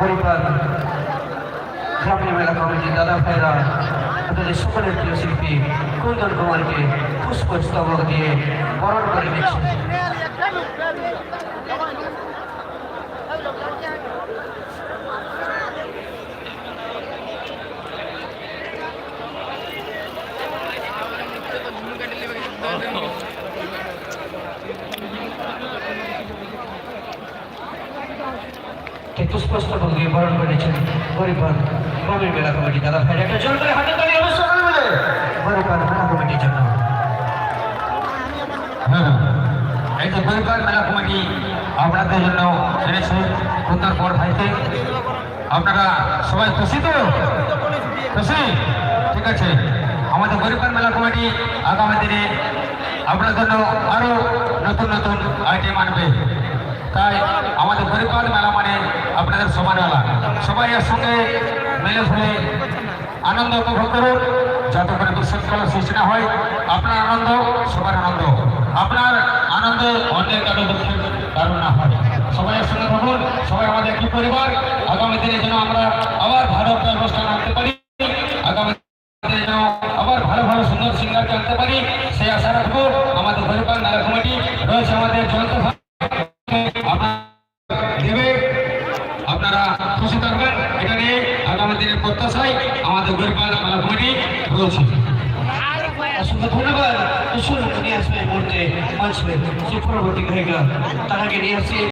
পরিবার, গ্রামীণ মেলা কমিটির দাদা ভাইরা, আপনাদের সকলের প্রিয় শিল্পী কুন্দন কুমারকে পুষ্পস্তবক দিয়ে বরণ করে দিচ্ছে কে পুষ্পস্তবক দিয়ে বরণ করেছেন পরিবার গ্রামীণ মেলা কমিটি দাদা ভাইরা একটা জোর করে হাতে তালি পরিবার মেলা কমিটির জন্য। হ্যাঁ এই যে পরিবার মেলা কমিটি আপনাদের জন্য এনেছে ভাইতে আপনারা সবাই খুশি তো? খুশি? ঠিক আছে। আমাদের পরিবার মেলা কমিটি আগামী দিনে আপনার জন্য আরও নতুন নতুন আইটেম আনবে। তাই আমাদের পরিবার মেলা মানে আপনাদের সমান মেলা সবাই এর সঙ্গে মিলে ফেলে আনন্দ উপভোগ করুন। যাতে করে বিশৃঙ্খলা সৃষ্টি না হয়, আপনার আনন্দ, সবার আনন্দ। আপনার আনন্দে অন্যের কারও দুঃখের কারণ না হয়। সবাই এর সঙ্গে থাকুন সবাই আমাদের একটি পরিবার। আগামী দিনে যেন আমরা আবার ভালো একটা অনুষ্ঠান আনতে পারি। আগামী দিনে যেন আবার ভালো ভালো সুন্দর সিঙ্গারকে আনতে পারি, সেই আশা রাখব। আমাদের পরিবার মেলা কমিটি রয়েছে আমাদের চলন্ত আপনারা খুশি থাকবেন। এটা নিয়ে আগামী দিনের প্রত্যাশায় আমাদের গরিবাল মেলা কমিটি রয়েছে। অসংখ্য ধন্যবাদ। শুরু নিয়ে আসবে এই নিয়ে আসছি